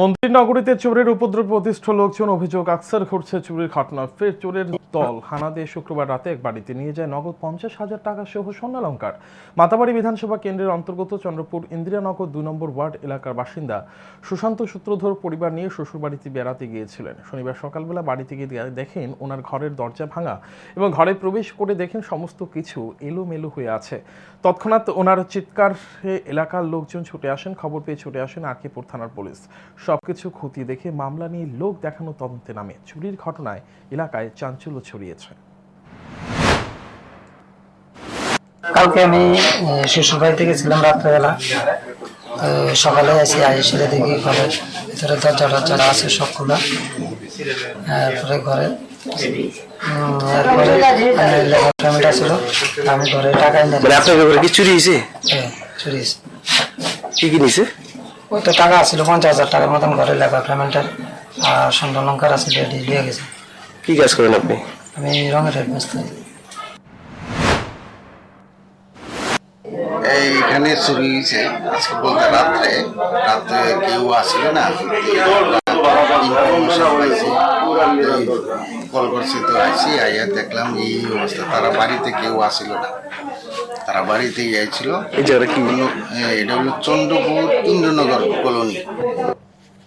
মন্দির নগরীতে চোরের উপদ্রব অতিষ্ঠ লোকজন অভিযোগ, আকসার ঘটছে চুরির ঘটনা। ফের চোরের দল হানা দিয়ে শুক্রবার রাতে এক বাড়িতে নিয়ে যায় নগদ পঞ্চাশ হাজার টাকা সহ স্বর্ণালঙ্কার মাতাবাড়ি বিধানসভা কেন্দ্রের অন্তর্গত চন্দ্রপুর ইন্দিরানগর দুই নম্বর ওয়ার্ড এলাকার বাসিন্দা সুশান্ত সূত্রধর পরিবার নিয়ে শ্বশুরবাড়িতে বেড়াতে গিয়েছিলেন। শনিবার সকালবেলা বাড়িতে গিয়ে দেখেন ওনার ঘরের দরজা ভাঙা এবং ঘরে প্রবেশ করে দেখেন সমস্ত কিছু এলোমেলো হয়ে আছে। তৎক্ষণাৎ ওনার চিৎকারে এলাকার লোকজন ছুটে আসেন, খবর পেয়ে ছুটে আসেন আরকিপুর থানার পুলিশ। সবকিছু খতিয়ে দেখে মামলা নিয়ে লোক দেখানো তদন্তে নামে। চুরির ঘটনায় এলাকায় চাঞ্চল্য ছড়িয়েছে। কালকে আমি শ্বশুর বাড়িতে গেছিলাম রাত্রেবেলা। সকালে আসি আইসে দেখি ঘরের ভিতরে দরজা টরজা আছে সব খোলা তারপরে ঘরে ছিল আমি ঘরে টাকা এনে মানে আপনার ঘরে কি চুরি হয়েছে? হ্যাঁ, চুরি হয়েছে। কি কি নিছে ওই তো টাকা ছিল পঞ্চাশ হাজার টাকার মতন ঘরে ফ্যামিলিটার আর সুন্দর লঙ্কার আছে রেডি দিয়ে গেছে। কি কাজ করেন আপনি? আমি রঙের এইখানে চুরি হয়েছে। আজকে বলতে রাত্রে রাত্রে কেউ আসছিল না। কল করছে তো আইসি আইয়া দেখলাম এই অবস্থা। তারা বাড়িতে কেউ আসছিল না। তারা বাড়িতে যাইছিল এটা হলো চন্দ্রপুর ইন্দ্রনগর কলোনি।